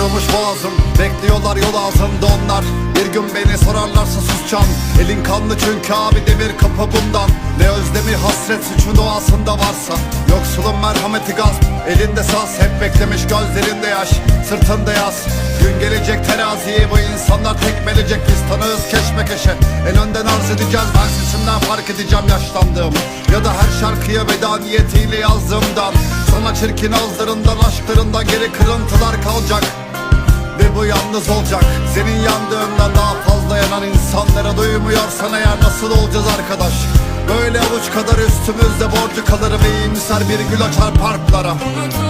Kurumuş boğazım Bekliyorlar yol ağzında onlar. Bir gün beni sorarlarsa susacağım. Elin kanlı çünkü abi demir kapı bundan. Ne özlemi hasret suçun doğasında varsa. Yoksulun merhameti gasp. Elinde saz hep beklemiş gözlerinde yaş. Sırtında yaz Gün gelecek teraziyi bu insanlar tekmelecek. Biz tanığız keşmekeşe En önden arz edeceğiz ben sesimden fark edeceğim yaşlandığım Ya da her şarkıya veda niyetiyle yazdığımdan. Sana çirkin ağızlarından aşklarından geri kırıntılar kalacak ve bu yalnız olacak. Senin yandığında daha fazla yanan insanlara duymuyorsan eğer nasıl olacağız arkadaş? Böyle avuç kadar üstümüzde borcu kalır ve iyimser bir gül açar parklara. Unutulacak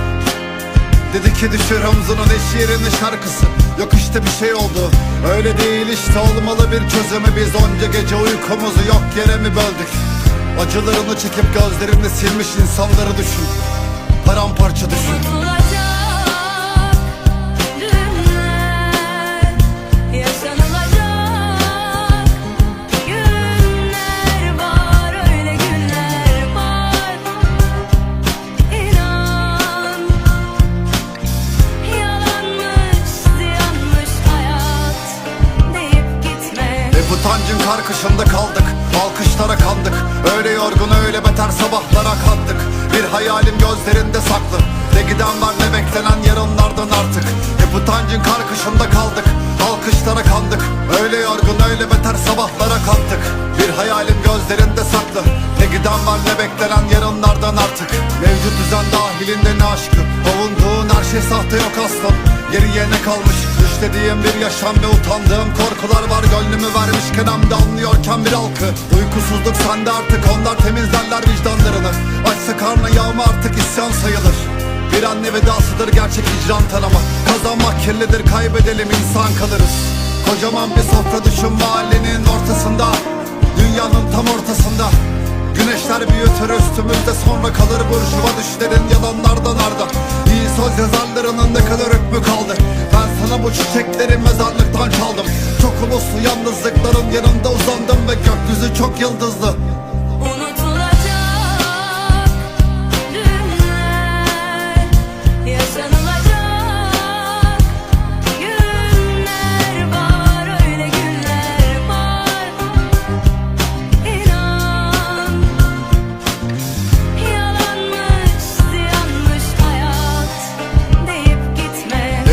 Dedi ki düşür omzunun eş yerine şarkısı. Yok işte bir şey oldu. Öyle değil işte olmalı bir çözümü. Biz onca gece uykumuzu yok yere mi böldük? Acılarını çekip gözlerini silmiş insanları düşün. Paramparça düşün utancın karkışında kaldık Alkışlara kandık. Öyle yorgun öyle beter sabahlara kattık. Bir hayalim gözlerinde saklı. Ne giden var ne beklenen yarınlardan artık. Hep utancın karkışında kaldık Alkışlara kandık. Öyle yorgun öyle beter sabahlara kattık. Bir hayalim gözlerinde saklı. Ne giden var ne beklenen yarınlardan artık. Mevcut düzen dahilinde ne aşkı? Avunduğun her şey sahte yok aslan. Geriye ne kalmış Düşlediğim bir yaşam ve utandığım korkular var. Gönlümü vermişken hem de anlıyorken bir halkı. Uykusuzluk sende artık onlar temizlerler vicdanlarını. Açsa karnı yağma artık isyan sayılır bir anne vedasıdır gerçek icran tanıma Kazanmak kirlidir kaybedelim insan kalırız. Kocaman bir sofra düşün mahallenin ortasında. Dünyanın tam ortasında. Güneşler büyütür üstümüzde sonra kalır burjuva düşlerin yalanlardan arda. İyi söz yazarlarının ne kadar hükmü kaldı. Ben sana bu çiçekleri mezarlıktan çaldım. Çok uluslu yalnızlıkların yanında uzandım ve gökyüzü çok yıldızlı